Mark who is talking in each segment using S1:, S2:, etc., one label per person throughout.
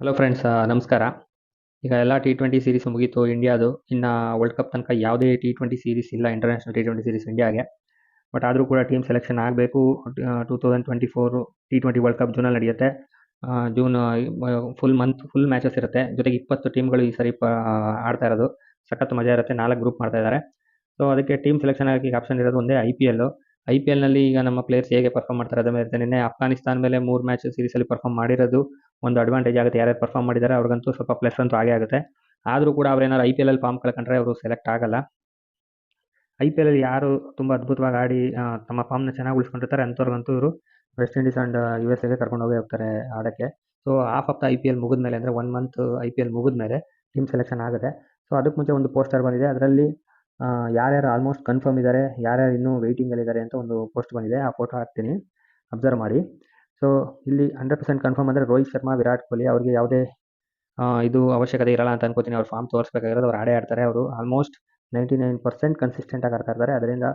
S1: Hello friends ನಮಸ್ಕಾರ. ಈಗ ಎಲ್ಲ ಟಿ ಟ್ವೆಂಟಿ ಸೀರೀಸ್ ಮುಗೀತು ಇಂಡಿಯಾದು ಇನ್ನು ವರ್ಲ್ಡ್ ಕಪ್ ತನಕ ಯಾವುದೇ ಟಿ ಟ್ವೆಂಟಿ ಸೀರೀಸ್ ಇಲ್ಲ ಇಂಟರ್ನ್ಯಾಷನಲ್ ಟಿ ಟ್ವೆಂಟಿ ಸೀರೀಸ್ ಇಂಡಿಯಾಗೆ ಬಟ್ ಆದರೂ ಕೂಡ ಟೀಮ್ ಸೆಲೆಕ್ಷನ್ ಆಗಬೇಕು. Two thousand twenty four T twenty world cup ಜೂನಲ್ಲಿ ನಡೆಯುತ್ತೆ. June full month full matches ಇರುತ್ತೆ. ಜೊತೆಗೆ ಇಪ್ಪತ್ತು ಟೀಮ್ಗಳು ಈ ಸರಿ ಆಡ್ತಾ ಇರೋದು. ಸಖತ್ ಮಜಾ ಇರುತ್ತೆ. ನಾಲ್ಕು ಗ್ರೂಪ್ ಮಾಡ್ತಾ ಇದ್ದಾರೆ ಸೊ ಅದಕ್ಕೆ ಟೀಮ್ ಸೆಲೆಕ್ಷನ್ ಆಗಿ ಆಪ್ಷನ್ ಇರೋದು ಒಂದೇ I P L I P ಎಲ್ನಲ್ಲಿ ಈಗ ನಮ್ಮ ಪ್ಲೇಯರ್ಸ್ ಹೇಗೆ ಪರ್ಫಾರ್ಮ್ ಮಾಡ್ತಾರೆ ಅದೇ ಮೇಲೆ ನಿನ್ನೆ. ಅಫ್ಘಾನಿಸ್ತಾನ ಮೇಲೆ ಮೂರು ಮ್ಯಾಚ್ ಸೀರೀಸಲ್ಲಿ ಪರ್ಫಾರ್ಮ್ ಮಾಡಿರೋದು. ಒಂದು ಅಡ್ವಾಂಟೇಜ್ ಆಗುತ್ತೆ. ಯಾರ್ಯಾರು ಪರ್ಫಾರ್ಮ್ ಮಾಡಿದ್ದಾರೆ, ಅವ್ರಿಗಂತೂ ಸ್ವಲ್ಪ ಪ್ಲಸ್ ಅಂತೂ ಆಗೇ ಆಗುತ್ತೆ. ಆದರೂ ಕೂಡ ಅವ್ರೇನಾದ್ರು ಐ ಪಿ ಎಲ್ ಫಾರ್ಮ್ ಕಳ್ಕೊಂಡ್ರೆ ಅವರು ಸೆಲೆಕ್ಟ್ ಆಗಲ್ಲ. ಐ ಪಿ ಎಲ್ ಯಾರು ತುಂಬ ಅದ್ಭುತವಾಗಿ ಆಡಿ ತಮ್ಮ ಫಾರ್ಮ್ನ ಚೆನ್ನಾಗಿ ಉಳಿಸ್ಕೊಂಡಿರ್ತಾರೆ, ಅಂಥವ್ರಿಗಂತೂ ಇವರು West Indies and U S ಎಗೆ ಕರ್ಕೊಂಡು ಹೋಗಿ ಹೋಗ್ತಾರೆ ಆಡೋಕ್ಕೆ. So half of the I P L ಮುಗಿದ್ಮೇಲೆ ಅಂದರೆ one month I P L ಮುಗಿದ್ಮೇಲೆ ಟೀಮ್ ಸೆಲೆಕ್ಷನ್ ಆಗುತ್ತೆ. ಸೊ ಅದಕ್ಕೆ ಮುಂಚೆ ಒಂದು ಪೋಸ್ಟರ್ ಬಂದಿದೆ. ಅದರಲ್ಲಿ ಯಾರ್ಯಾರು ಆಲ್ಮೋಸ್ಟ್ ಕನ್ಫರ್ಮ್ ಇದ್ದಾರೆ, ಯಾರ್ಯಾರು ಇನ್ನೂ ವೆಯ್ಟಿಂಗಲ್ಲಿದ್ದಾರೆ ಅಂತ ಒಂದು ಪೋಸ್ಟ್ ಬಂದಿದೆ. ಆ ಫೋಟೋ ಹಾಕ್ತೀನಿ. ಅಬ್ಸರ್ವ್ ಮಾಡಿ. ಸೊ ಇಲ್ಲಿ ಹಂಡ್ರೆಡ್ ಪರ್ಸೆಂಟ್ ಕನ್ಫರ್ಮ್ ಅಂದರೆ ರೋಹಿತ್ ಶರ್ಮಾ, ವಿರಾಟ್ ಕೊಹ್ಲಿ ಅವರಿಗೆ ಯಾವುದೇ ಇದು ಅವಶ್ಯಕತೆ ಇರಲ್ಲ ಅಂತ ಅನ್ಕೋತೀನಿ. ಅವ್ರು ಫಾರ್ಮ್ ತೋರಿಸ್ಬೇಕಾಗಿರೋದು ಅವ್ರು ಆಡೇ ಆಡ್ತಾರೆ. ಅವರು almost ninety nine percent consistent ಆಗಿ ಆಡ್ತಾ ಇರ್ತಾರೆ ಅದರಿಂದ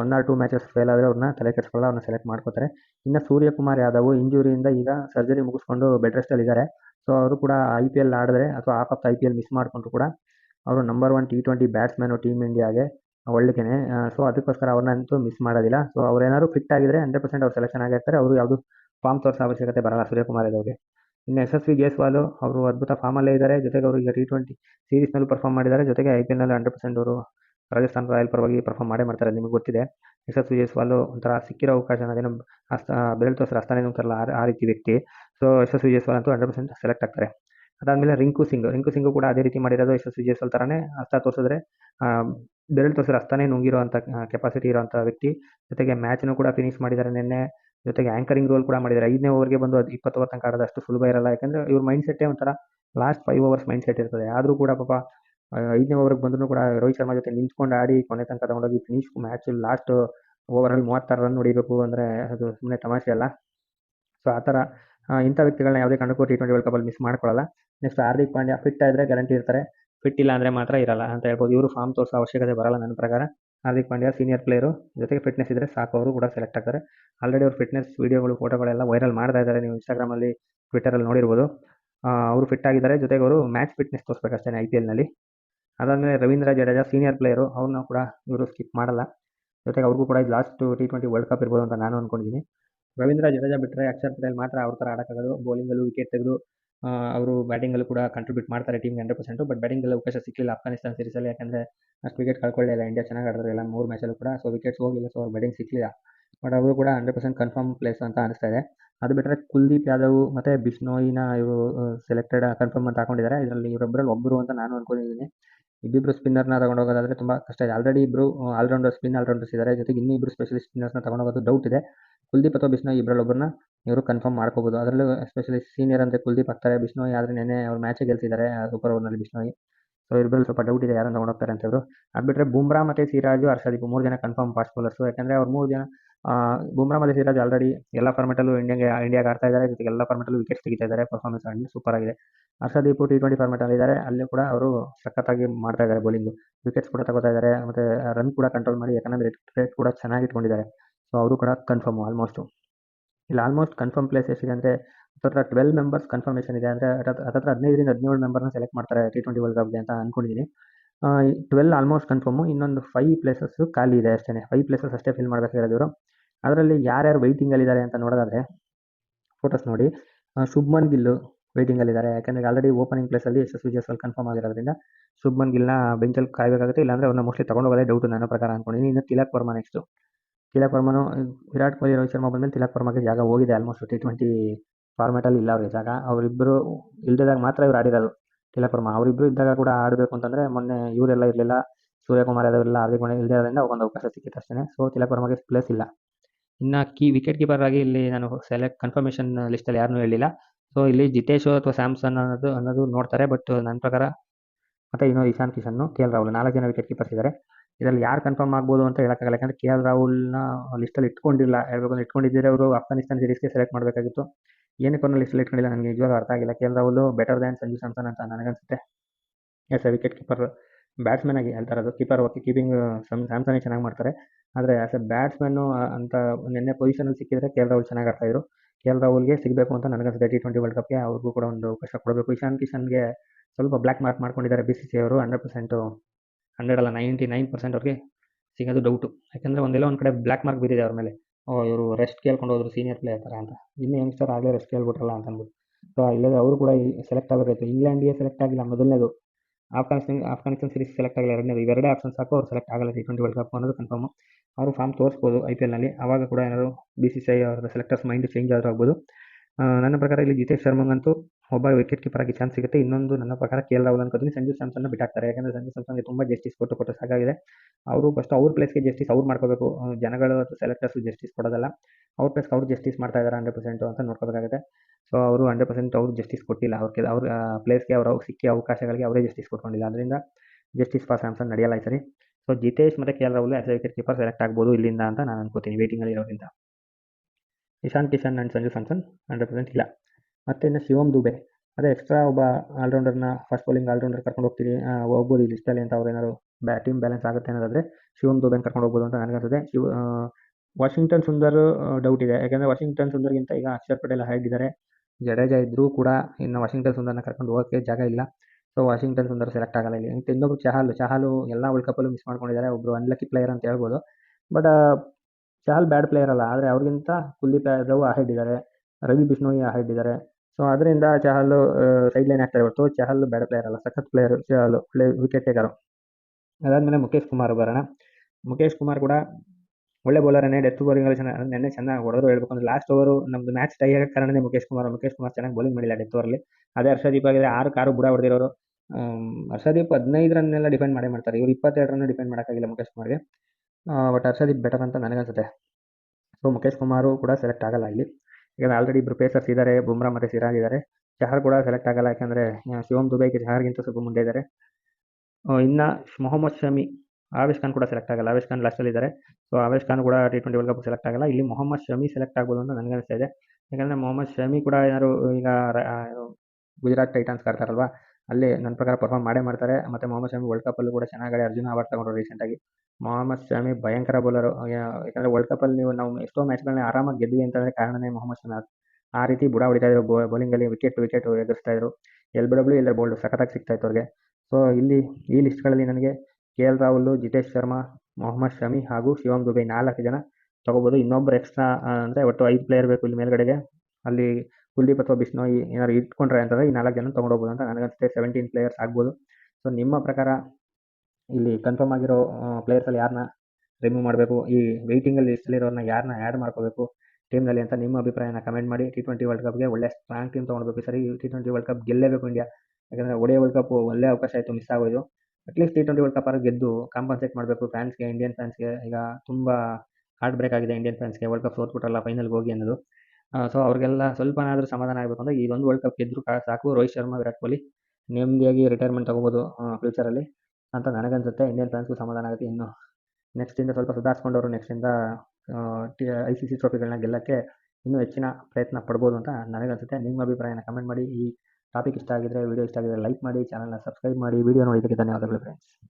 S1: one or two matches fail ಆದರೆ ಅವ್ರನ್ನ ತಲೆ ಕೆಡಿಸ್ಕೊಳ್ಳಲ್ಲ ಅವ್ರನ್ನ ಸೆಲೆಕ್ಟ್ ಮಾಡ್ಕೋತಾರೆ. ಇನ್ನು ಸೂರ್ಯಕುಮಾರ್ ಯಾದವ್ ಇಂಜುರಿಯಿಂದ ಈಗ ಸರ್ಜರಿ ಮುಗಿಸ್ಕೊಂಡು ಬೆಡ್ ರೆಸ್ಟಲ್ಲಿ ಇದ್ದಾರೆ. ಸೊ ಅವರು ಕೂಡ ಐ ಪಿ ಎಲ್ ಆಡಿದ್ರೆ ಅಥವಾ half of I P L miss ಮಾಡಿಕೊಂಡ್ರು ಕೂಡ ಅವರು number one T twenty batsman team ಇಂಡಿಯಾಗೆ ಒಳ್ಳೆಕೇನೆ. ಸೊ ಅದಕ್ಕೋಸ್ಕರ ಅವ್ರನ್ನಂತೂ ಮಿಸ್ ಮಾಡೋದಿಲ್ಲ. ಸೊ ಅವ್ರೇನಾದ್ರು ಫಿಟ್ ಆಗಿದ್ರೆ ಹಂಡ್ರೆಡ್ ಪರ್ಸೆಂಟ್ ಅವ್ರು ಸೆಲೆಕ್ಷನ್ ಆಗಿರ್ತಾರೆ. ಅವರು ಯಾವುದು ಫಾರ್ಮ್ ತೋರಿಸೋ ಅವಶ್ಯಕತೆ ಬರಲ್ಲ. ಸೂರ್ಯಕುಮಾರ್ ಯಾದವ್ಗೆ ಇನ್ನು ಎಸ್ ಎಸ್ ವಿ ಜೈಸ್ವಾಲು ಅವರು ಅದ್ಭುತ ಫಾರ್ಮಲ್ಲೇ ಇದ್ದಾರೆ. ಜೊತೆಗೆ ಅವರು ಈಗ ಟಿ ಟ್ವೆಂಟಿ ಸೀರೀಸ್ನಲ್ಲೂ ಪರ್ಫಾರ್ಮ್ ಮಾಡಿದ್ದಾರೆ. ಜೊತೆಗೆ ಐ ಪಿ ಎಲ್ನಲ್ಲಿ ಹಂಡ್ರೆಡ್ ಪರ್ಸೆಂಟ್ ಅವರು ರಾಜಸ್ಥಾನ್ ರಾಯಲ್ ಪರವಾಗಿ ಪರ್ಫಾರ್ಮ್ ಮಾಡೇ ಮಾಡ್ತಾರೆ. ನಿಮಗೆ ಗೊತ್ತಿದೆ. ಎಸ್ ಎಸ್ ವಿ ಜೇಸ್ವಾಲ್ ಒಂಥರ ಸಿಕ್ಕಿರೋ ಅವಕಾಶ ಅದೇನೋ ಅಸ್ತ ಬೆರಳು ತೋರಿಸ್ರೆ ಅಸ್ತಾನೇ ಅಂತಾರಲ್ಲ ಆ- ರೀತಿ ವ್ಯಕ್ತಿ. ಸೊ ಎಸ್ ಎಸ್ ವಿ ಜೇಸ್ವಾಲ್ ಅಂತೂ ಹಂಡ್ರೆಡ್ ಪರ್ಸೆಂಟ್ ಸೆಲೆಕ್ಟ್ ಆಗ್ತಾರೆ. ಅದಾದಮೇಲೆ ರಿಂಕು ಸಿಂಗ್. ರಿಂಕು ಸಿಂಗು ಕೂಡ ಅದೇ ರೀತಿ ಮಾಡಿರೋದು ಎಸ್ ಎಸ್ ವಿ ಜೇಸ್ವಾಲ್ ಥರನೇ ಅಸ್ತ ತೋರಿಸಿದ್ರೆ ಬೆರಳು ತೋರಿಸಿದ್ರೆ ಅಸ್ತಾನೇ ನುಂಗಿರೋ ಅಂಥ ಕೆಪಾಸಿಟಿ ಇರೋಂಥ ವ್ಯಕ್ತಿ. ಜೊತೆಗೆ ಮ್ಯಾಚ್ನು ಕೂಡ ಫಿನಿಶ್ ಮಾಡಿದ್ದಾರೆ ನಿನ್ನೆ. ಜೊತೆಗೆ ಆ್ಯಂಕರಿಂಗ್ ರೋಲ್ ಕೂಡ ಮಾಡಿದ್ದಾರೆ. ಐದನೇ ಓವರ್ಗೆ ಬಂದು ಅದು ಇಪ್ಪತ್ತು ಓವರ್ ತನಕ ಆಡೋದು ಅಷ್ಟು ಸುಲಭ ಇರಲ್ಲ ಯಾಕಂದರೆ ಇವ್ರ ಮೈಂಡ್ ಸೆಟ್ಟೇ ಒಂಥರ last five overs mind set ಇರ್ತದೆ. ಆದರೂ ಕೂಡ ಪಾಪ ಐದನೇ ಓವರ್ಗೆ ಬಂದರೂ ಕೂಡ ರೋಹಿತ್ ಶರ್ಮಾ ಜೊತೆ ನಿಂತ್ಕೊಂಡು ಆಡಿ ಕೊನೆ ತನಕ ತಗೊಂಡೋಗಿ ಫಿನಿಶ್ ಮ್ಯಾಚ್ ಲಾಸ್ಟ್ ಓವರಲ್ಲಿ ಮೂವತ್ತಾರು ರನ್ ಹೊಡಿಬೇಕು ಅಂದರೆ ಅದು ಸುಮ್ಮನೆ ತಮಾಷೆ ಅಲ್ಲ. ಸೊ ಆ ಥರ ಇಂಥ ವ್ಯಕ್ತಿಗಳನ್ನ ಯಾವುದೇ ಕಾರಣಕ್ಕೂ ಟಿ ಟ್ವೆಂಟಿ ವರ್ಲ್ಡ್ ಕಪಲ್ಲಿ ಮಿಸ್ ಮಾಡ್ಕೊಳ್ಳಲ್ಲ ನೆಕ್ಸ್ಟ್ ಹಾರ್ದಿಕ್ ಪಾಂಡ್ಯ ಫಿಟ್ ಆದರೆ ಗ್ಯಾರಂಟಿ ಇರ್ತಾರೆ. ಫಿಟ್ ಇಲ್ಲ ಅಂದರೆ ಮಾತ್ರ ಇರಲ್ಲ ಅಂತ ಹೇಳ್ಬೋದು. ಇವರು ಫಾರ್ಮ್ ತೋರಿಸೋ ಅವಶ್ಯಕತೆ ಬರಲ್ಲ ನನ್ನ ಪ್ರಕಾರ. ಹಾರ್ದಿಕ್ ಪಾಂಡ್ಯ ಸೀನಿಯರ್ ಪ್ಲೇಯರು ಜೊತೆಗೆ ಫಿಟ್ನೆಸ್ ಇದ್ದರೆ ಸಾಕು, ಅವರು ಕೂಡ ಸೆಲೆಕ್ಟ್ ಆಗ್ತಾರೆ. ಆಲ್ರೆಡಿ ಅವ್ರು ಫಿಟ್ನೆಸ್ ವೀಡಿಯೋಗಳು ಫೋಟೋಗಳೆಲ್ಲ ವೈರಲ್ ಮಾಡ್ತಾ ಇದ್ದಾರೆ. ನೀವು ಇನ್ಸ್ಟಾಗ್ರಾಮಲ್ಲಿ ಟ್ವಿಟರಲ್ಲಿ ನೋಡಿರ್ಬೋದು. ಅವರು ಫಿಟ್ ಆಗಿದ್ದಾರೆ. ಜೊತೆಗೆ ಅವರು ಮ್ಯಾಚ್ ಫಿಟ್ನೆಸ್ ತೋರಿಸ್ಬೇಕಷ್ಟೇ ಐ ಪಿ ಎಲ್ನಲ್ಲಿ ಅದಾದಮೇಲೆ ರವೀಂದ್ರ ಜಡೇಜಾ ಸೀನಿಯರ್ ಪ್ಲೇಯರು ಅವ್ರನ್ನ ಕೂಡ ಇವರು ಸ್ಕಿಪ್ ಮಾಡಲ್ಲ. ಜೊತೆಗೆ ಅವ್ರಿಗೂ ಕೂಡ ಇದು last T twenty world cup ಇರ್ಬೋದು ಅಂತ ನಾನು ಅಂದ್ಕೊಂಡಿದ್ದೀನಿ ರವೀಂದ್ರ ಜಡೇಜಾ ಬಿಟ್ಟರೆ ಅಕ್ಷರ್ ಪಟೇಲ್ ಮಾತ್ರ ಅವ್ರ ಥರ ಆಡೋಕ್ಕಾಗೋದು. ಬೌಲಿಂಗಲ್ಲೂ ವಿಕೆಟ್ ತೆಗೆದು ಅವರು ಬ್ಯಾಟಿಂಗಲ್ಲೂ ಕೂಡ ಕಂಟ್ರಿಬ್ಯೂಟ್ ಮಾಡ್ತಾರೆ ಟೀಮ್ಗೆ ಹಂಡ್ರೆಡ್ ಪರ್ಸೆಂಟು ಬಟ್ ಬ್ಯಾಟಿಂಗಲ್ಲಿ ಅವಕಾಶ ಸಿಕ್ಕಿಲ್ಲ ಅಫ್ಘಾನಿಸ್ತಾನ ಸೀರೀಸಲ್ಲಿ ಯಾಕಂದರೆ ಅಷ್ಟು ವಿಕೆಟ್ ಕಳ್ಕೊಳ್ಳಿಲ್ಲ ಇಂಡಿಯಾ ಚೆನ್ನಾಗಿ ಆಡಿದ್ರೆ ಎಲ್ಲ ಮೂರು ಮ್ಯಾಚಲ್ಲೂ ಕೂಡ. ಸೊ ವಿಕೆಟ್ಸ್ ಹೋಗಿಲ್ಲ. ಸೊ ಅವ್ರು ಬ್ಯಾಟಿಂಗ್ ಸಿಕ್ಕಲಿಲ್ಲ ಬಟ್ ಅವರು ಕೂಡ ಹಂಡ್ರೆಡ್ ಪರ್ಸೆಂಟ್ ಕನ್ಫರ್ಮ್ ಪ್ಲೇಸ್ ಅಂತ ಅನಿಸ್ತಾ ಇದೆ. ಅದು ಬಿಟ್ಟರೆ ಕುಲ್ದೀಪ್ ಯಾದವ್ ಮತ್ತು ಬಿಷ್ಣೋಯಿನ ಇವರು ಸೆಲೆಕ್ಟೆಡ್ ಕನ್ಫರ್ಮ್ ಅಂತ ಹಾಕೊಂಡಿದ್ದಾರೆ. ಇದರಲ್ಲಿ ಇವರೊಬ್ಬರಲ್ಲಿ ಒಬ್ಬರು ಅಂತ ನಾನು ಅನ್ಕೊಂಡಿದ್ದೀನಿ. ಇಬ್ಬಿಬ್ಬರು ಸ್ಪಿನ್ನರ್ನ ತಗೊಂಡೋಗೋದಾದ್ರೆ ತುಂಬ ಕಷ್ಟ ಇದೆ. ಆಲ್ರೆಡಿ ಇಬ್ಬರು ಆಲ್ರೌಂಡರ್ ಸ್ಪಿನ್ ಆಲ್ರೌಂಡರ್ಸ್ ಇದ್ದಾರೆ. ಜೊತೆಗೆ ಇನ್ನೂ ಇಬ್ಬರು ಸ್ಪೆಷಲಿಸ್ಟ್ ಸ್ಪಿನ್ನರ್ಸ್ನ ತಗೊಂಡೋಗೋದು ಡೌಟ್ ಇದೆ. ಕುಲ್ದೀಪ್ ಅಥವಾ ಬಿಷ್ಣು ಇಬ್ಬರಲ್ಲಿ ಒಬ್ಬರನ್ನ ಇವರು ಕನ್ಫರ್ಮ್ ಮಾಡ್ಕೋಬೋದು. ಅದರಲ್ಲೂ ಎಸ್ಪೆಷಲಿ ಸೀನಿಯರ್ ಅಂದರೆ ಕುಲ್ದೀಪ್ ಆಗ್ತಾರೆ ಬಿಷ್ಣೋಯ್ ಆದರೆ ನೆನ್ನೆ ಅವ್ರು ಮ್ಯಾಚ್ ಗೆಲ್ತಿದ್ದಾರೆ ಸೂಪರ್ ಓವರ್ನಲ್ಲಿ ಬಿಷ್ಣೋಯ್ ಸೊ ಇಬ್ಬರಲ್ಲಿ ಸ್ವಲ್ಪ ಡೌಟ್ ಇದೆ ಯಾರನ್ನು ತಗೊಂಡೋಗ್ತಾರೆ ಅಂತ ಇವರು. ಅದು ಬಿಟ್ಟರೆ ಬುಮ್ರಾ ಮತ್ತು ಸಿರಾಜು, ಹರ್ಷದೀಪ್ ಮೂರು ಜನ ಕನ್ಫರ್ಮ್ ಫಾಸ್ಟ್ ಬೌಲರ್ಸು ಯಾಕಂದರೆ ಅವ್ರು ಮೂರು ಜನ ಬುಮ್ರಾ ಮತ್ತು ಸಿರಾಜ್ ಆಲ್ರೆಡಿ ಎಲ್ಲ ಫಾರ್ಮೆಟಲ್ಲೂ ಇಂಡಿಯಾಗೆ ಇಂಡಿಯಾಗೆ ಆಡ್ತಾ ಇದ್ದಾರೆ ಜೊತೆಗೆ ಎಲ್ಲ ಫಾರ್ಮೆಟಲ್ಲೂ ವಿಕೆಟ್ಸ್ ತೆಗಿತಾ ಇದ್ದಾರೆ ಪರ್ಫಾರ್ಮೆನ್ಸ್ ಆಗಿ ಸೂಪರ್ ಆಗಿದೆ. ಹರ್ಷದೀಪ್ ಟಿ ಟ್ವೆಂಟಿ ಫಾರ್ಮೆಟಲ್ಲಿ ಇದ್ದಾರೆ ಅಲ್ಲಿ ಕೂಡ ಅವರು ಸಖತ್ತಾಗಿ ಮಾಡ್ತಾ ಇದ್ದಾರೆ ಬೌಲಿಂಗು ವಿಕೆಟ್ಸ್ ಕೂಡ ತಗೋತಾ ಇದ್ದಾರೆ ಮತ್ತು ರನ್ ಕೂಡ ಕಂಟ್ರೋಲ್ ಮಾಡಿ ಎಕನಾಮಿ ರೇಟ್ ಕೂಡ ಚೆನ್ನಾಗಿ ಇಟ್ಕೊಂಡಿದ್ದಾರೆ. ಸೊ ಅವರು ಕೂಡ ಕನ್ಫರ್ಮು ಆಲ್ಮೋಸ್ಟು ಇಲ್ಲಿ ಆಲ್ಮೋಸ್ಟ್ ಕನ್ಫರ್ಮ್ ಪ್ಲೇಸ್ ಎಷ್ಟಿದೆ ಅಂದರೆ ಹತ್ರ ಟ್ವೆಲ್ ಮೆಂಬರ್ಸ್ ಕನ್ಫರ್ಮೇಷನ್ ಇದೆ ಅಂದರೆ ಹತ್ರ ಹದಿನೈದರಿಂದ ಹದಿನೇಳು ಮೆಂಬರ್ನ ಸೆಲೆಕ್ಟ್ ಮಾಡ್ತಾರೆ ಟಿ ಟ್ವೆಂಟಿ ವರ್ಲ್ಡ್ ಕಪ್ಗೆ ಅಂತ ಅಂದ್ಕೊಂಡಿದ್ದೀನಿ ಟ್ವೆಲ್ ಆಲ್ಮೋಸ್ಟ್ ಕನ್ಫರ್ಮು ಇನ್ನೊಂದು ಫೈವ್ ಪ್ಲೇಸಸ್ ಖಾಲಿ ಇದೆ ಅಷ್ಟೇ ಫೈವ್ ಪ್ಲೇಸಸ್ ಅಷ್ಟೇ ಫಿಲ್ ಮಾಡಬೇಕಾಗಿರೋದು ಇವರು ಅದರಲ್ಲಿ ಯಾರ್ಯಾರು ವೈಟಿಂಗಲ್ಲಿದ್ದಾರೆ ಅಂತ ನೋಡೋದಾದರೆ ಫೋಟೋಸ್ ನೋಡಿ. ಶುಭ್ಮನ್ ಗಿಲ್ಲು ವೈಟಿಂಗಲ್ಲಿದ್ದಾರೆ ಯಾಕೆಂದರೆ ಆಲ್ರೆಡಿ ಓಪನಿಂಗ್ ಪ್ಲೇಸಲ್ಲಿ ವಿ ಜಸ್ವಾಲ್ ಕನ್ಫರ್ಮ್ ಆಗಿರೋದ್ರಿಂದ, ಶುಭ್ಮನ್ ಗಿಲ್ನ ಬೆಂಚಲ್ಲಿ ಕಾಯಬೇಕಾಗುತ್ತೆ. ಇಲ್ಲಾಂದರೆ ಅವನ್ನ ಮೋಸ್ಟ್ಲಿ ತೊಗೊಂಡೋಗೋದೇ ಡೌಟ್ ನನ್ನ ಪ್ರಕಾರ ಅಂದ್ಕೊಂಡಿದ್ದೀನಿ ಇನ್ನು ತಿಲಕ್ ವರ್ಮಾ ನೆಕ್ಸ್ಟು ತಿಲಕ್ ವರ್ಮನು, ವಿರಾಟ್ ಕೊಹ್ಲಿ, ರೋಹಿತ್ ಶರ್ಮಾ ಬಂದಮೇಲೆ ತಿಲಕ್ ವರ್ಮಾಗೆ ಜಾಗ ಹೋಗಿದೆ. ಆಲ್ಮೋಸ್ಟ್ ಟಿ ಟ್ವೆಂಟಿ ಫಾರ್ಮ್ಯಾಟಲ್ಲಿ ಇಲ್ಲ ಅವ್ರಿಗೆ ಜಾಗ. ಅವರಿಬ್ಬರು ಇಲ್ದಿದಾಗ ಮಾತ್ರ ಇವ್ರು ಆಡಿರೋದು ತಿಲಕ್ ವರ್ಮಾ. ಅವರಿಬ್ಬರು ಇದ್ದಾಗ ಕೂಡ ಆಡಬೇಕು ಅಂತಂದರೆ ಮೊನ್ನೆ ಇವರೆಲ್ಲ ಇರಲಿಲ್ಲ. ಸೂರ್ಯಕುಮಾರ್ ಯಾದವ್ ಹಾರ್ದಿಕ್ ಇಲ್ಲದೆ ಇರೋದ್ರಿಂದ ಒಂದು ಅವಕಾಶ ಸಿಕ್ಕಿತ್ತು ಅಷ್ಟೇ ಸೊ ತಿಲಕ್ ವರ್ಮಾಗೆ ಪ್ಲೇಸ್ ಇಲ್ಲ. ಇನ್ನು ಕೀ ವಿಕೆಟ್ ಕೀಪರ್ ಆಗಿ ಇಲ್ಲಿ ನಾನು ಸೆಲೆಕ್ಟ್ ಕನ್ಫರ್ಮೇಷನ್ ಲಿಸ್ಟಲ್ಲಿ ಯಾರನ್ನೂ ಹೇಳಿಲ್ಲ. ಸೊ ಇಲ್ಲಿ ಜಿತೇಶ್ ಅಥವಾ ಸ್ಯಾಮ್ಸನ್ ಅನ್ನೋದು ಅನ್ನೋದು ನೋಡ್ತಾರೆ. ಬಟ್ ನನ್ನ ಪ್ರಕಾರ ಮತ್ತು ಇನ್ನೂ ಇಶಾನ್ ಕಿಶನ್ನು, ಕೆ ಎಲ್ ರಾಹುಲ್ ನಾಲ್ಕು ಜನ ವಿಕೆಟ್ ಕೀಪರ್ಸ್ ಇದ್ದಾರೆ ಇದರಲ್ಲಿ ಯಾರು ಕನ್ಫರ್ಮ್ ಆಗ್ಬೋದು ಅಂತ ಹೇಳೋಕ್ಕಾಗಲ್ಲ. ಯಾಕಂದರೆ ಕೆ ಎಲ್ ರಾಹುಲ್ನ ಲಿಸ್ಟಲ್ಲಿ ಇಟ್ಕೊಂಡಿಲ್ಲ. ಹೇಳ್ಬೇಕು ಅಂದ್ರೆ ಇಟ್ಕೊಂಡಿದ್ದರೆ ಅವರು? ಅಫ್ಘಾನಿಸ್ತಾನ ಸಿರೀಸ್ಗೆ ಸೆಲೆಕ್ಟ್ ಮಾಡಬೇಕಾಗಿತ್ತು. ಏನಕ್ಕೆ ಅವ್ರನ್ನ ಲಿಸ್ಟಲ್ಲಿ ಇಟ್ಕೊಂಡಿಲ್ಲ? ನನಗೆ ನಿಜವಾಗ ಅರ್ಥ ಆಗಿಲ್ಲ. K L Rahul better than Sanju Samson ಅಂತ ನನಗನ್ಸುತ್ತೆ. ಎಸ್ ವಿಕೆಟ್ ಕೀಪರ್ ಬ್ಯಾಟ್ಸ್ಮನ್ ಆಗಿ ಹೇಳ್ತಾರೆ ಅದು ಕೀಪರ್ ಓಕೆ ಕೀಪಿಂಗ್ ಸ್ಯಾಮ್ಸನ್ ಚೆನ್ನಾಗಿ ಮಾಡ್ತಾರೆ. ಆದರೆ ಆ್ಯಸ್ ಎ ಬ್ಯಾಟ್ಸ್ಮನ್ನು ಅಂತ ನಿನ್ನೆ ಪೊಸಿಷನಲ್ಲಿ ಸಿಕ್ಕಿದ್ರೆ ಕೆ ಎಲ್ ರಾಹುಲ್ ಚೆನ್ನಾಗಿ ಆಡ್ತಾಯಿದ್ರು ಕೆ ಎಲ್ ರಾಹುಲ್ಗೆ ಸಿಗಬೇಕು ಅಂತ ನನಗನ್ಸುತ್ತೆ. ಟಿ ಟ್ವೆಂಟಿ ವರ್ಲ್ಡ್ ಕಪ್ಗೆ ಅವ್ರಿಗೂ ಕೂಡ ಒಂದು ಅವಕಾಶ ಕೊಡಬೇಕು. ಇಶಾನ್ ಕಿಶನ್ಗೆ ಸ್ವಲ್ಪ ಬ್ಲ್ಯಾಕ್ ಮಾರ್ಕ್ ಮಾಡ್ಕೊಂಡಿದ್ದಾರೆ ಬಿ ಸಿ ಸಿ ಅವರು ಹಂಡ್ರೆಡ್ ಪರ್ಸೆಂಟು ಹಂಡ್ರೆಡ್ ಅಲ್ಲ ನೈಂಟಿ ನೈನ್ ಪರ್ಸೆಂಟ್ ಅವ್ರಿಗೆ ಸಿಗೋದು ಡೌಟು ಯಾಕಂದರೆ ಒಂದೆಲ್ಲ ಒಂದು ಕಡೆ ಬ್ಲ್ಯಾಕ್ ಮಾರ್ಕ್ ಬಿದ್ದಿದೆ ಅವ್ರ ಮೇಲೆ. ಓ, ಇವರು ರೆಸ್ಟ್ ಕೇಳ್ಕೊಂಡು ಹೋದ್ರು ಸೀನಿಯರ್ ಪ್ಲೇಯರ್ ಥರ ಅಂತ. ಇನ್ನು ಯಂಗ್ಸ್ಟರ್ ಆಗಲೇ ರೆಸ್ಟ್ ಕೇಳ್ಬಿಟ್ರಲ್ಲ ಅಂತ ಅಂದ್ಬಿಟ್ಟು ಸೊ ಇಲ್ಲದೆ ಅವರು ಕೂಡ ಸೆಲೆಕ್ಟ್ ಆಗಬೇಕಾಯ್ತು. ಇಂಗ್ಲೆಂಡ್ಗೆ ಸೆಲೆಕ್ಟ್ ಆಗಿಲ್ಲ, ಮೊದಲನೇದು. ಆಫ್ಘಾನಿಸ್ತಾನ್ ಆಫ್ಘಾನಿಸ್ತಾನ್ ಸೀರೀಸ್ ಸೆಲೆಕ್ಟ್ ಆಗಿಲ್ಲ, ಎರಡನೇದು. ಇವೆರಡೇ ಆಪ್ಷನ್ ಸಾಕು, ಅವ್ರು ಸೆಲೆಕ್ಟ್ ಆಗಲ್ಲ ಟಿ ಟ್ವೆಂಟಿ ವರ್ಲ್ಡ್ ಕಪ್ ಅನ್ನೋದು ಕನ್ಫರ್ಮ್ ಅವರು ಫಾರ್ಮ್ ತೋರಿಸ್ಬೋದು ಐ ಪಿ ಎಲ್ನಲ್ಲಿ ಆವಾಗ ಕೂಡ ಏನಾದ್ರು ಬಿ ಸಿ ಸಿ ಐ ಅವರ ಸೆಲೆಕ್ಟರ್ಸ್ ಮೈಂಡ್ ಚೇಂಜ್ ಆದರೂ ಆಗ್ಬೋದು. ನನ್ನ ಪ್ರಕಾರ ಇಲ್ಲಿ ಜಿತೇಶ್ ಶರ್ಮಂಗಂತೂ ಒಬ್ಬ ವಿಕೆಟ್ ಕೀಪರ್ ಆಗಿ ಚಾನ್ಸ್ ಸಿಗುತ್ತೆ. ಇನ್ನೊಂದು ನನ್ನ ಪ್ರಕಾರ ಕೆ ಎಲ್ ರಾಹುಲ್ ಅನ್ಕೋತೀನಿ. ಸಂಜು ಸ್ಯಾಮ್ಸನ್ನ ಬಿಟ್ಟಾಕ್ತಾರೆ ಯಾಕಂದ್ರೆ ಸಂಜು ಸ್ಯಾಮ್ಸನ್ಗೆ ತುಂಬ ಜಸ್ಟಿಸ್ ಕೊಟ್ಟು ಕೊಟ್ಟು ಸಾಕಾಗಿದೆ ಅವರು ಫಸ್ಟ್ ಅವ್ರ ಪ್ಲೇಸ್ಗೆ ಜಸ್ಟಿಸ್ ಅವ್ರು ಮಾಡ್ಕೋಬೇಕು. ಜನಗಳು ಸೆಲೆಕ್ಟರ್ಸ್ ಜಸ್ಟಿಸ್ ಕೊಡೋದಲ್ಲ. ಅವ್ರ ಪ್ಲೇಸ್ಗೆ ಅವ್ರು ಜಸ್ಟಿಸ್ ಮಾಡ್ತಾ ಇದ್ದಾರೆ ಹಂಡ್ರೆಡ್ ಪರ್ಸೆಂಟು ಅಂತ ನೋಡ್ಕೋಬೇಕಾಗುತ್ತೆ. ಸೊ ಅವರು ಹಂಡ್ರೆಡ್ ಪರ್ಸೆಂಟ್ ಅವ್ರು ಜಸ್ಟಿಸ್ ಕೊಟ್ಟಿಲ್ಲ. ಅವ್ರಿಗೆ, ಅವ್ರ ಪ್ಲೇಸ್ಗೆ ಅವ್ರ ಸಿಕ್ಕಿ ಅವಕಾಶಗಳಿಗೆ ಅವರೇ ಜಸ್ಟಿಸ್ ಕೊಟ್ಕೊಂಡಿಲ್ಲ. ಅದರಿಂದ ಜಸ್ಟಿಸ್ ಫಾರ್ ಸ್ಯಾಮ್ಸನ್ ನಡೆಯಲ್ಲ ಈ ಸರಿ. ಸೊ ಜಿತೇಶ್ ಮತ್ತು K L Rahul as a wicket keeper select ಆಗ್ಬೋದು ಇಲ್ಲಿಂದ ಅಂತ ನಾನು ಅನ್ಕೋತೀನಿ. ವೇಟಿಂಗಲ್ಲಿ ಇರೋದ್ರಿಂದ. Ishan Kishan and Sanju Samson hundred percent ಇಲ್ಲ. ಮತ್ತು ಇನ್ನು ಶಿವಮ್ ದುಬೆ. ಅದೇ ಎಕ್ಸ್ಟ್ರಾ ಒಬ್ಬ ಆಲ್ರೌಂಡರ್ನ ಫಸ್ಟ್ ಬೌಲಿಂಗ್ ಆಲ್ರೌಂಡರ್ ಕರ್ಕೊಂಡು ಹೋಗ್ತೀವಿ ಹೋಗ್ಬೋದು ಈ ಲಿಸ್ಟಲ್ಲಿ ಅಂತ ಅವ್ರು ಏನಾದ್ರು ಬ್ಯಾ ಟೀಮ್ ಬ್ಯಾಲೆನ್ಸ್ ಆಗುತ್ತೆ ಅನ್ನೋದಾದರೆ ಶಿವಮ್ ದುಬೆನ ಕರ್ಕೊಂಡು ಹೋಗ್ಬೋದು ಅಂತ ನನಗನ್ಸುತ್ತೆ ಶಿವ ವಾಷಿಂಗ್ಟನ್ ಸುಂದರ್ ಡೌಟ್ ಇದೆ. ಯಾಕೆಂದರೆ ವಾಷಿಂಗ್ಟನ್ ಸುಂದರ್ಗಿಂತ ಈಗ ಅಕ್ಷರ್ ಪಟೇಲ್ ಹೈಡ್ ಇದ್ದಾರೆ. ಜಡೇಜಾ ಇದ್ದರೂ ಕೂಡ ಇನ್ನು ವಾಷಿಂಗ್ಟನ್ ಸುಂದರ್ನ ಕರ್ಕೊಂಡು ಹೋಗೋಕ್ಕೆ ಜಾಗ ಇಲ್ಲ. ಸೊ ವಾಷಿಂಗ್ಟನ್ ಸುಂದರ್ ಸೆಲೆಕ್ಟ್ ಆಗಲ್ಲ ಇಲ್ಲಿ. ಮತ್ತು ಚಹಾಲು ಚಹಾಲು ಎಲ್ಲ ವರ್ಲ್ಡ್ ಕಪ್ಪಲ್ಲೂ ಮಿಸ್ ಮಾಡ್ಕೊಂಡಿದ್ದಾರೆ. ಒಬ್ಬರು ಅನ್ಲಕ್ಕಿ ಪ್ಲೇಯರ್ ಅಂತ ಹೇಳ್ಬೋದು. ಬಟ್ ಚಹಲ್ ಬ್ಯಾಡ್ ಪ್ಲೇಯರ್ ಅಲ್ಲ, ಆದರೆ ಅವ್ರಿಗಿಂತ ಕುಲ್ದೀಪ್ ಯಾದವ್ ಅಹೆಡ್ ಇದ್ದಾರೆ ರವಿ ಬಿಷ್ಣೋಯಿ ಅಹೆಡ್ ಇದ್ದಾರೆ ಸೊ ಅದರಿಂದ ಚಹಲ್ ಸೈಡ್ ಲೈನ್ ಆಗ್ತಾರೆ ಹೊರತು. ಚಹಲ್ ಬ್ಯಾಡ್ ಪ್ಲೇಯರ್ ಅಲ್ಲ, ಸಖತ್ player Chahal play wicket taker ಅದಾದಮೇಲೆ ಮುಖೇಶ್ ಕುಮಾರ್ ಬರೋಣ. ಮುಖೇಶ್ ಕುಮಾರ್ ಕೂಡ ಒಳ್ಳೆ ಬೌಲರನ್ನೇ ಡೆತ್ ಓವರಿಂಗಲ್ಲಿ ಚೆನ್ನಾಗಿ ನೆನ್ನೆ ಚೆನ್ನಾಗಿ ಹೊಡೆದ್ರು ಹೇಳ್ಬೇಕು. ಅಂದ್ರೆ ಲಾಸ್ಟ್ ಓವರು ನಮ್ದು ಮ್ಯಾಚ್ ಟೈ ಆಗೋ ಕಾರಣನೇ ಮುಖೇಶ್ ಕುಮಾರ್. ಮುಖೇಶ್ ಕುಮಾರ್ ಚೆನ್ನಾಗಿ ಬೌಲಿಂಗ್ ಮಾಡಿಲ್ಲ ಡೆತ್ ಓವರಲ್ಲಿ ಅದೇ ಹರ್ಷದೀಪ್ ಆಗಿದ್ರೆ ಆರು ಕಾರು ಬುಡ ಹೊಡೆದಿರೋರು. ಹರ್ಷದೀಪ್ ಹದಿನೈದು ರನ್ನೆಲ್ಲ ಡಿಫೆಂಡ್ ಮಾಡೇ ಮಾಡ್ತಾರೆ. ಇವ್ರು ಇಪ್ಪತ್ತೆರಡು ರನ್ ಡಿಫೆಂಡ್ ಮಾಡೋಕ್ಕಾಗಿಲ್ಲ ಮುಖೇಶ್ ಕುಮಾರ್ಗೆ. ಬಟ್ ಹರ್ಷದೀಪ್ ಬೆಟರ್ ಅಂತ ನನಗನ್ಸುತ್ತೆ. ಸೊ ಮುಖೇಶ್ ಕುಮಾರು ಕೂಡ ಸೆಲೆಕ್ಟ್ ಆಗಲ್ಲ ಇಲ್ಲಿ. ಯಾಕಂದರೆ ಆಲ್ರೆಡಿ ಇಬ್ಬರು ಪೇಸರ್ಸ್ ಇದ್ದಾರೆ ಬುಮ್ರಾ ಮತ್ತು ಸಿರಾಜ್ ಇದ್ದಾರೆ ಚಹರ್ ಕೂಡ ಸೆಲೆಕ್ಟ್ ಆಗಲ್ಲ, ಯಾಕಂದರೆ ಶಿವಮ್ ದುಬೈಗೆ ಚಹರ್ಗಿಂತ ಸ್ವಲ್ಪ ಮುಂದೆ ಇದ್ದಾರೆ ಇನ್ನು ಮೊಹಮ್ಮದ್ ಶಮಿ, ಆವೇಶ್ ಖಾನ್ ಕೂಡ ಸೆಲೆಕ್ಟ್ ಆಗಲ್ಲ. ಆವೇಶ್ ಖಾನ್ ಲಾಸ್ಟಲ್ಲಿ ಇದ್ದಾರೆ ಸೊ ಆವೇಶ್ ಖಾನ್ ಕೂಡ T twenty world cup select ಆಗಲ್ಲ. ಇಲ್ಲಿ ಮೊಹಮ್ಮದ್ ಶಮಿ ಸೆಲೆಕ್ಟ್ ಆಗ್ಬೋದು ಅಂತ ನನಗನ್ನಿಸ್ತಾ ಇದೆ. ಯಾಕಂದರೆ ಮೊಹಮ್ಮದ್ ಶಮಿ ಕೂಡ ಏನಾದ್ರು ಈಗ ಗುಜರಾತ್ ಟೈಟನ್ಸ್ ಆಡ್ತಾರಲ್ವಾ ಅಲ್ಲಿ ನನ್ನ ಪ್ರಕಾರ ಪರ್ಫಾರ್ಮ್ ಮಾಡೇ ಮಾಡ್ತಾರೆ. ಮತ್ತು ಮೊಹಮ್ಮದ್ ಶಮಿ ವರ್ಲ್ಡ್ ಕಪ್ಪಲ್ಲೂ ಕೂಡ ಚೆನ್ನಾಗಿ ಅರ್ಜುನ ಅವಾರ್ಡ್ ತಗೊಂಡ್ರು ರೀಸೆಂಟಾಗಿ ಮೊಹಮ್ಮದ್ ಶಮಿ ಭಯಂಕರ ಬೌಲರು ಯಾಕಂದರೆ ವರ್ಲ್ಡ್ ಕಪ್ಪಲ್ಲಿ ನೀವು ನಾವು ಎಷ್ಟೋ ಮ್ಯಾಚ್ಗಳನ್ನ ಆರಾಮಾಗಿ ಗೆದ್ವಿ ಅಂತಂದರೆ ಕಾರಣನೇ ಮೊಹಮ್ಮದ್ ಶಮಿ. ಆ ರೀತಿ ಬುಡ ಹೊಡಿತಾ ಇದ್ರು ಬೌಲಿಂಗಲ್ಲಿ ವಿಕೆಟ್ ವಿಕೆಟ್ ಎದುರಿಸ್ತಾ ಇದ್ರು. ಎಲ್ ಬಿ ಡಬ್ಲ್ಯೂ ಇಲ್ಲ ಬೋಲ್ಡ್ ಸಖತ್ತಾಗಿ ಸಿಗ್ತಾ ಇತ್ತು ಅವ್ರಿಗೆ. ಸೊ ಇಲ್ಲಿ, ಈ ಲಿಸ್ಟ್ಗಳಲ್ಲಿ ನನಗೆ ಕೆ ಎಲ್ ರಾಹುಲ್, ಜಿತೇಶ್ ಶರ್ಮಾ, ಮೊಹಮ್ಮದ್ ಶಮಿ ಹಾಗೂ ಶಿವಮ್ ದುಬೈ ನಾಲ್ಕು ಜನ ತಗೋಬೋದು. ಇನ್ನೊಬ್ಬರು ಎಕ್ಸ್ಟ್ರಾ ಅಂದರೆ ಒಟ್ಟು ಐದು ಪ್ಲೇಯರ್ ಬೇಕು ಇಲ್ಲಿ ಮೇಲ್ಗಡೆಗೆ. ಅಲ್ಲಿ ಕುಲ್ದೀಪ್ ಅಥವಾ ಬಿಷ್ಣೋಯ್ ಏನಾದ್ರು ಇಟ್ಕೊಂಡ್ರೆ ಅಂತಂದರೆ ಈ ನಾಲ್ಕು ಜನ ತೊಗೊಂಡೋಗ್ಬೋದು ಅಂತ ನನಗನ್ಸುತ್ತೆ. ಸೆವೆಂಟೀನ್ ಪ್ಲೇಯರ್ಸ್ ಆಗ್ಬೋದು. ಸೊ ನಿಮ್ಮ ಪ್ರಕಾರ ಇಲ್ಲಿ ಕನ್ಫರ್ಮ್ ಆಗಿರೋ ಪ್ಲೇಯರ್ಸಲ್ಲಿ ಯಾರನ್ನ ರಿಮೂವ್ ಮಾಡಬೇಕು? ಈ ವೆಯ್ಟಿಂಗಲ್ಲಿ ಲಿಸ್ಟಲ್ಲಿರೋರನ್ನ ಯಾರನ್ನ ಆ್ಯಡ್ ಮಾಡ್ಕೋಬೇಕು? ಟೀಮ್ನಲ್ಲಿ ಅಂತ ನಿಮ್ಮ ಅಭಿಪ್ರಾಯನ ಕಮೆಂಟ್ ಮಾಡಿ. ಟಿ ಟ್ವೆಂಟಿ ವರ್ಲ್ಡ್ ಕಪ್ಗೆ ಒಳ್ಳೆ ಸ್ಟ್ರಾಂಗ್ ಟೀಮ್ ತೊಗೊಳ್ಬೇಕು ಸರಿ. ಟಿ ಟ್ವೆಂಟಿ ವರ್ಲ್ಡ್ ಕಪ್ ಗೆಲ್ಲೇಬೇಕು ಇಂಡಿಯಾ ಯಾಕಂದರೆ ಒಡೆಯ ವರ್ಲ್ಡ್ ಕಪ್ ಒಳ್ಳೆ ಅವಕಾಶ ಆಯಿತು ಮಿಸ್ ಆಗೋದು at least T twenty world cup ಆದ್ರೂ ಗೆದ್ದು ಕಾಂಪನ್ಸೇಟ್ ಮಾಡಬೇಕು ಫ್ಯಾನ್ಸ್ಗೆ ಇಂಡಿಯನ್ ಫ್ಯಾನ್ಸ್ಗೆ ಈಗ ತುಂಬ ಹಾರ್ಟ್ ಬ್ರೇಕ್ ಆಗಿದೆ ಇಂಡಿಯನ್ ಫ್ಯಾನ್ಸ್ಗೆ ವರ್ಲ್ಡ್ ಕಪ್ ಸೋತ್ಬಿಟ್ರಲ್ಲ ಫೈನಲ್ಗೆ ಹೋಗಿ ಅನ್ನೋದು. ಸೊ ಅವ್ರಿಗೆಲ್ಲ ಸ್ವಲ್ಪನಾದರೂ ಸಮಾಧಾನ ಆಗಬೇಕು ಅಂದರೆ ಇದೊಂದು ವರ್ಲ್ಡ್ ಕಪ್ ಗೆದ್ದರೂ ಸಾಕು. ರೋಹಿತ್ ಶರ್ಮಾ, ವಿರಾಟ್ ಕೊಹ್ಲಿ ನೆಮ್ಮದಿಯಾಗಿ ರಿಟೈರ್ಮೆಂಟ್ ತೊಗೋಬೋದು ಫ್ಯೂಚರಲ್ಲಿ ಅಂತ ನನಗನ್ಸುತ್ತೆ. ಇಂಡಿಯನ್ ಫ್ಯಾನ್ಸ್ಗೂ ಸಮಾಧಾನ ಆಗುತ್ತೆ. ಇನ್ನು ನೆಕ್ಸ್ಟಿಂದ ಸ್ವಲ್ಪ ಸುಧಾರಿಸ್ಕೊಂಡವರು ನೆಕ್ಸ್ಟಿಂದ ಟಿ ಐ ಸಿ ಸಿ ಟ್ರೋಫಿಗಳನ್ನ ಗೆಲ್ಲಕ್ಕೆ ಇನ್ನೂ ಹೆಚ್ಚಿನ ಪ್ರಯತ್ನ ಪಡ್ಬೋದು ಅಂತ ನನಗನ್ಸುತ್ತೆ. ನಿಮ್ಮ ಅಭಿಪ್ರಾಯನ ಕಮೆಂಟ್ ಮಾಡಿ. ಈ ಟಾಪಿಕ್ ಇಷ್ಟ ಆಗಿದ್ರೆ ವಿಡಿಯೋ ಇಷ್ಟ ಆಗಿದ್ರೆ ಲೈಕ್ ಮಾಡಿ ಚಾನಲ್ನ ಸಬ್ಸ್ಕ್ರೈಬ್ ಮಾಡಿ. ವಿಡಿಯೋ ನೋಡಿದ್ದಕ್ಕೆ ಧನ್ಯವಾದಗಳು ಫ್ರೆಂಡ್ಸ್